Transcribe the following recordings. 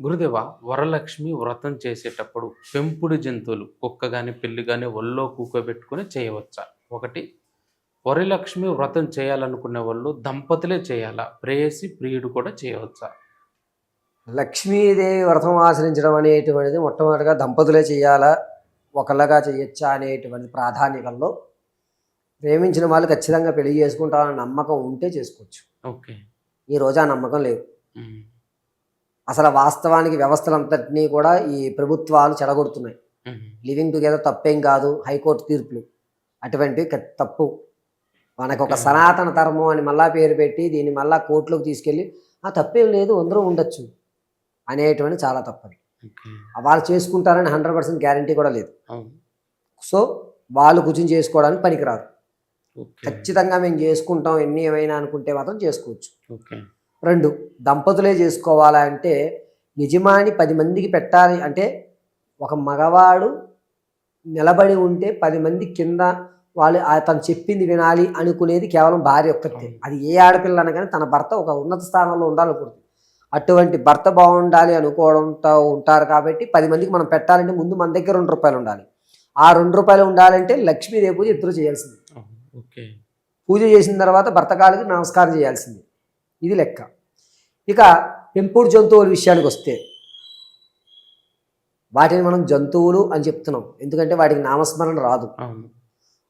గురుదేవ వరలక్ష్మి వ్రతం చేసేటప్పుడు పెంపుడు జంతువులు కుక్క కానీ పిల్లి కానీ ఒళ్ళో కూకోబెట్టుకుని చేయవచ్చా? ఒకటి వరలక్ష్మి వ్రతం చేయాలనుకునే వాళ్ళు దంపతులే చేయాలా? ప్రేయసి ప్రియుడు కూడా చేయవచ్చా? లక్ష్మీదేవి వ్రతం ఆచరించడం అనేటువంటిది మొట్టమొదటిగా దంపతులే చేయాలా? ఒకళ్ళగా చేయొచ్చా అనేటువంటి ప్రాధాన్యతలో ప్రేమించిన వాళ్ళు ఖచ్చితంగా పెళ్ళి చేసుకుంటారన్న నమ్మకం ఉంటే చేసుకోవచ్చు. ఓకే. ఈ రోజు ఆ నమ్మకం లేదు. అసలు వాస్తవానికి వ్యవస్థలంతటినీ కూడా ఈ ప్రభుత్వాలు చెడగొడుతున్నాయి. లివింగ్ టుగెదర్ తప్పేం కాదు హైకోర్టు తీర్పులు. అటువంటివి తప్పు. మనకు ఒక. సనాతన ధర్మం అని మళ్ళా పేరు పెట్టి దీన్ని మళ్ళా కోర్టులోకి తీసుకెళ్ళి ఆ తప్పేం లేదు అందరూ ఉండొచ్చు అనేటువంటి చాలా తప్పది. వాళ్ళు చేసుకుంటారని హండ్రెడ్ పర్సెంట్ గ్యారంటీ కూడా లేదు. సో వాళ్ళు కూర్చొని చేసుకోవడానికి పనికిరాదు ఖచ్చితంగా మేము చేసుకుంటాం ఎన్ని ఏమైనా అనుకుంటే మాత్రం చేసుకోవచ్చు. రెండు దంపతులే చేసుకోవాలా అంటే యజమాని పది మందికి పెట్టాలి అంటే ఒక మగవాడు నిలబడి ఉంటే పది మంది కింద వాళ్ళు తను చెప్పింది వినాలి అనుకునేది కేవలం భార్య ఒక్కతే. అది ఏ ఆడపిల్ల అనగానే తన భర్త ఒక ఉన్నత స్థానంలో ఉండాలనుకుంటుంది. అటువంటి భర్త బాగుండాలి అనుకోవడంతో ఉంటారు కాబట్టి పది మందికి మనం పెట్టాలంటే ముందు మన దగ్గర రెండు రూపాయలు ఉండాలి. ఆ రెండు రూపాయలు ఉండాలంటే లక్ష్మీదేవి పూజ ఇద్దరు చేయాల్సింది. పూజ చేసిన తర్వాత భర్త కాలికి నమస్కారం చేయాల్సింది. ఇది లెక్క. ఇక పెంపుడు జంతువుల విషయానికి వస్తే వాటిని మనం జంతువులు అని చెప్తున్నాం. ఎందుకంటే వాటికి నామస్మరణ రాదు.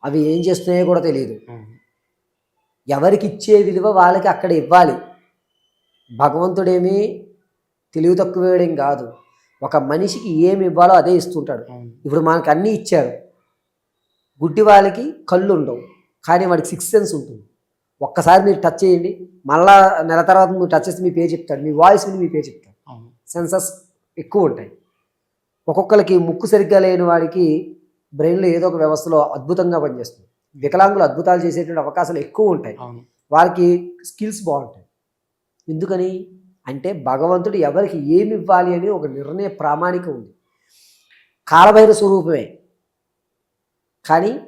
అవి ఏం చేస్తున్నాయో కూడా తెలియదు ఎవరికి ఇచ్చే విలువ వాళ్ళకి అక్కడ ఇవ్వాలి. భగవంతుడేమీ తెలివి తక్కువేయడం కాదు. ఒక మనిషికి ఏమి ఇవ్వాలో అదే ఇస్తుంటాడు. ఇప్పుడు మనకు అన్నీ ఇచ్చారు. గుడ్డి వాళ్ళకి కళ్ళు ఉండవు. కానీ వాడికి సిక్స్ సెన్స్ ఉంటుంది. ఒక్కసారి మీరు టచ్ చేయండి. మళ్ళా నెల తర్వాత మీరు టచ్ చేస్తే మీ పేరు చెప్తాడు. మీ వాయిస్ విని మీ పేరు చెప్తాడు. సెన్సస్ ఎక్కువ ఉంటాయి. ఒక్కొక్కరికి ముక్కు సరిగ్గా లేని వాడికి బ్రెయిన్లో ఏదో ఒక వ్యవస్థలో అద్భుతంగా పనిచేస్తుంది. వికలాంగులు అద్భుతాలు చేసేటువంటి అవకాశాలు ఎక్కువ ఉంటాయి. వారికి స్కిల్స్ బాగుంటాయి. ఎందుకని? అంటే భగవంతుడు ఎవరికి ఏమి ఇవ్వాలి అని ఒక నిర్ణయ ప్రామాణిక ఉంది. కాలభైర స్వరూపమే. కానీ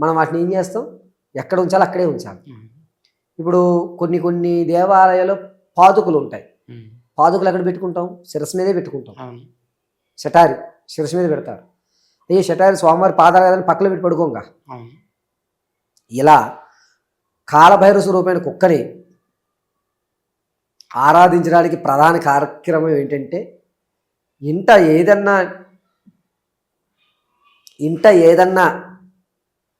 మనం వాటిని ఏం చేస్తాం? ఎక్కడ ఉంచాలో అక్కడే ఉంచాలి. ఇప్పుడు కొన్ని కొన్ని దేవాలయాల్లో పాదుకులు ఉంటాయి. పాదుకులు ఎక్కడ పెట్టుకుంటాం? శిరస్సు మీదే పెట్టుకుంటాం. షటారి శిరస్సు మీద పెడతారు. అయ్యే షటారి స్వామివారి పాదాలు కదని పక్కన పెట్టి పడుకోంగా? ఇలా కాలభైర స్వరూపమైన కుక్కని ఆరాధించడానికి ప్రధాన కార్యక్రమం ఏంటంటే ఇంట ఏదన్నా ఇంట ఏదన్నా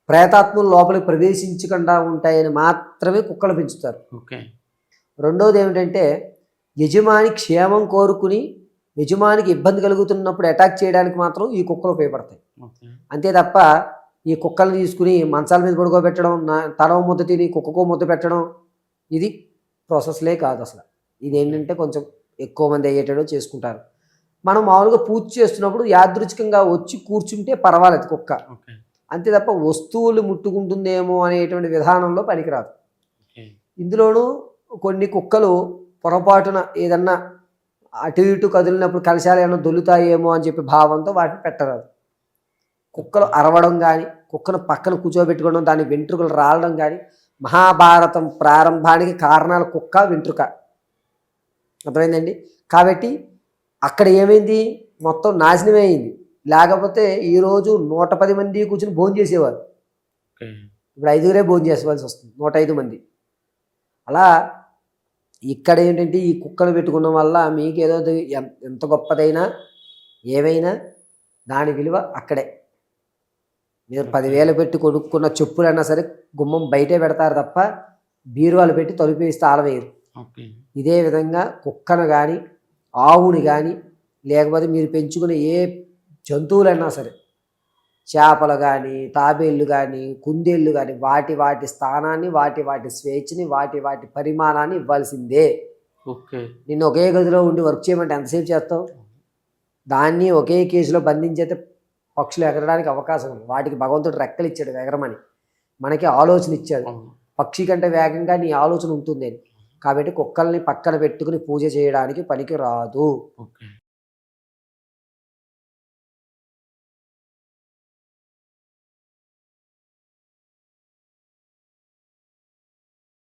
ప్రేతాత్మలు లోపలికి ప్రవేశించకుండా ఉంటాయని మాత్రమే కుక్కలు పెంచుతారు. ఓకే. రెండోది ఏమిటంటే యజమాని క్షేమం కోరుకుని యజమానికి ఇబ్బంది కలుగుతున్నప్పుడు అటాక్ చేయడానికి మాత్రం ఈ కుక్కలు ఉపయోగపడతాయి. అంతే తప్ప ఈ కుక్కలను తీసుకుని మంచాల మీద పడుకోబెట్టడం నా తడవ ముద్ద తిని కుక్కకో ముద్ద పెట్టడం ఇది ప్రాసెస్లే కాదు అసలు. ఇది ఏంటంటే కొంచెం ఎక్కువ మంది అయ్యేటట్టు చేసుకుంటారు. మనం మామూలుగా పూజ చేస్తున్నప్పుడు యాదృచ్ఛికంగా వచ్చి కూర్చుంటే పర్వాలేదు కుక్క. అంతే తప్ప వస్తువులు ముట్టుకుంటుందేమో అనేటువంటి విధానంలో పనికిరాదు. ఇందులోనూ కొన్ని కుక్కలు పొరపాటున ఏదన్నా అటు ఇటు కదిలినప్పుడు కలశాలు ఏమైనా దొల్లుతాయేమో అని చెప్పి భావంతో వాటిని పెట్టరాదు. కుక్కలు అరవడం కానీ కుక్కను పక్కన కూర్చోబెట్టుకోవడం దాని వెంట్రుకలు రాలడం కానీ మహాభారతం ప్రారంభానికి కారణాలు కుక్క వెంట్రుక. అర్థమైందండి? కాబట్టి అక్కడ ఏమైంది? మొత్తం నాశనమే అయింది. లేకపోతే ఈరోజు నూట పది మంది కూర్చుని భోజనం చేసేవారు. ఇప్పుడు ఐదుగురే భోజనం చేసుకోవాల్సి వస్తుంది నూట ఐదు మంది. అలా ఇక్కడ ఏంటంటే ఈ కుక్కలు పెట్టుకున్న వల్ల మీకు ఏదో ఎంత గొప్పదైనా ఏమైనా దాని విలువ అక్కడే. మీరు పదివేలు పెట్టి కొనుక్కున్న చెప్పులైనా సరే గుమ్మం బయటే పెడతారు తప్ప బీరువాలు పెట్టి తలుపు వేస్తే ఆలవేయరు. ఇదే విధంగా కుక్కను కానీ ఆవుని కానీ లేకపోతే మీరు పెంచుకునే ఏ జంతువులైనా సరే చేపలు కానీ తాబేళ్ళు కానీ కుందేళ్ళు కానీ వాటి వాటి స్థానాన్ని వాటి వాటి స్వేచ్ఛని వాటి వాటి పరిమాణాన్ని ఇవ్వాల్సిందే. ఓకే. నిన్ను ఒకే గదిలో ఉండి వర్క్ చేయమంటే ఎంతసేపు చేస్తావు? దాన్ని ఒకే కేసులో బంధించేస్తే పక్షులు ఎగరడానికి అవకాశం ఉంది. వాటికి భగవంతుడు రెక్కలు ఇచ్చాడు ఎగరమని. మనకి ఆలోచన ఇచ్చాడు. పక్షి కంటే వేగంగా నీ ఆలోచన ఉంటుంది అని. కాబట్టి కుక్కల్ని పక్కన పెట్టుకుని పూజ చేయడానికి పనికి రాదు.